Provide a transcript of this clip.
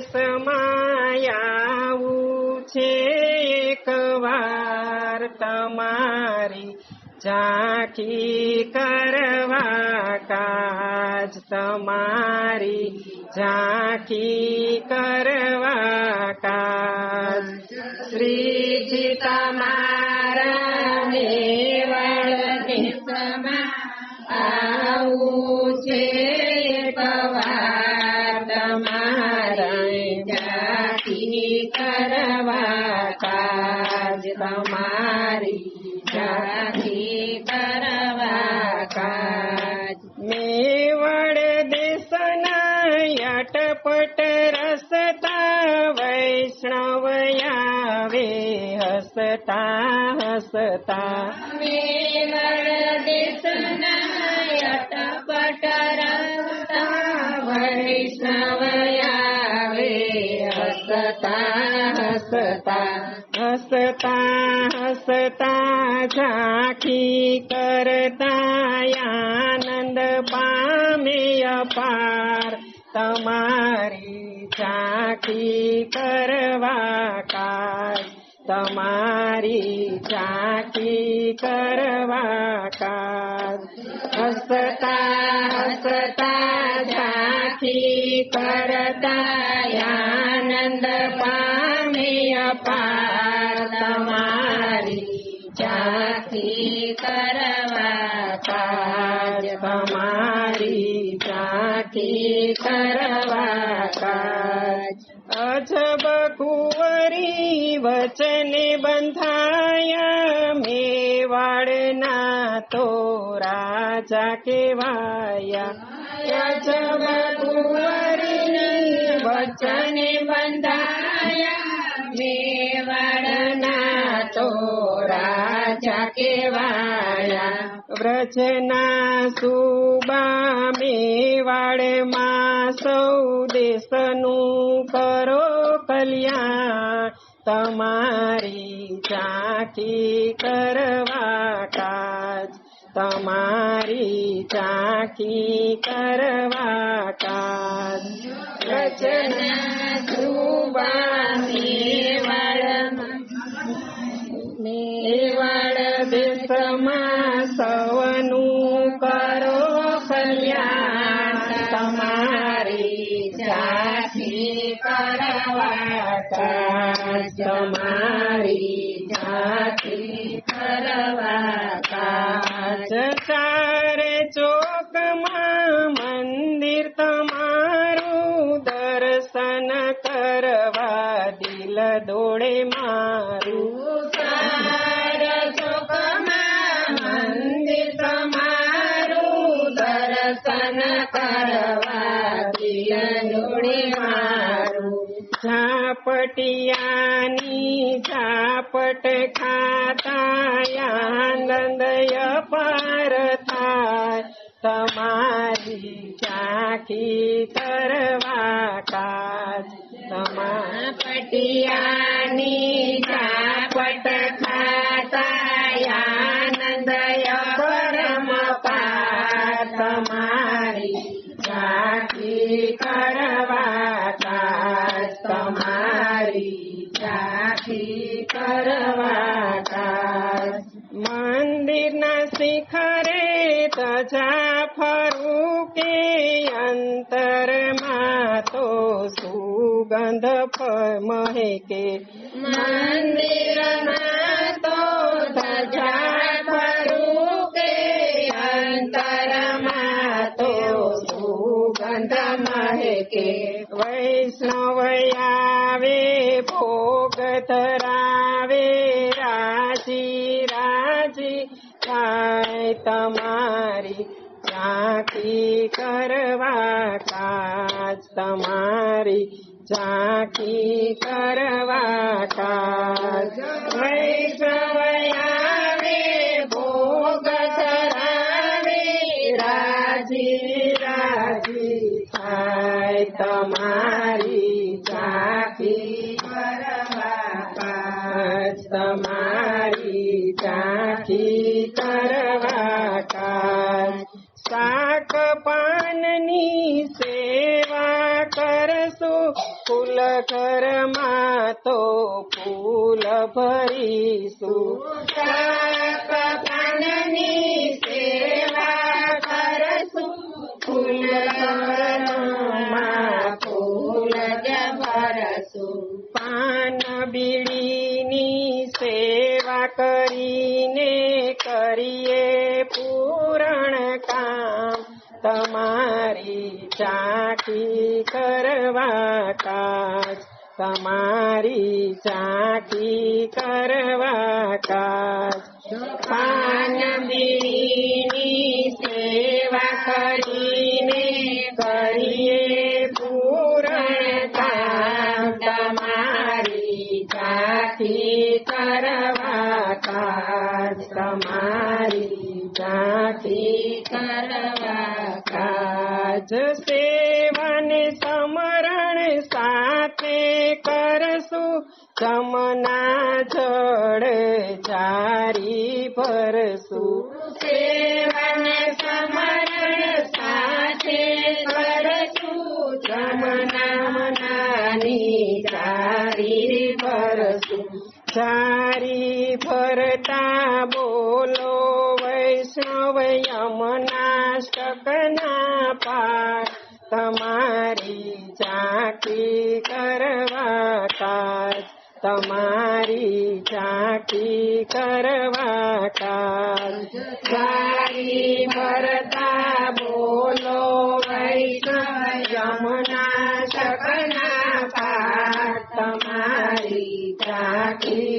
સમાયાવું છે એકવાર તમારી ઝાંખી કરવા કાજ તમારી ઝાંખી કરવા કાજ. શ્રીજી તમારી તમારી જાતિ કરવા કાજ. મેવડ દેશના અટપટ રસતા વૈષ્ણવ હસતા હસતા. મેવડ દેશના હસતા હસતા ઝાંખી કરતા આનંદ પામે અપાર તમારી ઝાંખી કરવા કાજ તમારી ઝાંખી કરવા કાર હસતા હસતા ઝાંખી કરતા આનંદ પામે અપાર ઝાંખી કરવા કાજ ઝાંખી કરવા કાજ અજબ કુંવરી વચને બંધાયા મેવાડના તો રાજા કેવાયા અજબ કુંવરી વચને બંધાયા કેવાયા વ્રજના સુબા મેવાડમાં સૌ દેશનું કરો કલ્યાણ. તમારી ચાખી કરવા કાજ તમારી ચાખી કરવા કાજ. રચના સુબા તમારી જાતિ કરવા તમારી જાતિ કાજ ચારે ચોકમાં મંદિર તમારું દર્શન કરવા દિલ દોડે ઝાપટિયાની ઝાપટ ખાતા આનંદ અપાર થાય. તમારી ઝાંખી કરવા કાજ. તમા પટિયાની ઝાપટ ખાતા આનંદ પરમ પાર. તમારી ઝાંખી કરવા તમારી ઝાંખી કરવા કાજ મંદિરના શિખરે તજા ફરું કે અંતરમાં તો સુગંધ મંદિરમાં તો ફરું કે અંતરમાં તો સુગંધ મહેકે વૈષ્ણવ આવે ભોગ ધરાવે રાજી રાજી કાય તમારી ઝાંખી કરવા કાજ તમારી ઝાંખી કરવા કાજ વૈષ્ણવ આવે ભોગ ઝાંખી કરવા કાજ શાક પાનની સેવા કરશો ફૂલ ઘરમાં તો ફૂલ ભરીશું ચાકી કરવા કાજ તમારી ચાકી કરવા કાજ પાન બીડીની સેવા કરીને કરીએ. સાથે કરશું જમના જળ ચારી ભરશું સેવન સમરણ સાથે કરશું જમનામનાની ચારી ભરશું. ચારી ભરતા બોલો વૈષ્ણવ યમના શકના પાર. તમારી કાજ તમારી ઝાંકી કરવા કાજ સારી ભરતા બોલો યમુના શકના પાર. તમારી કરવા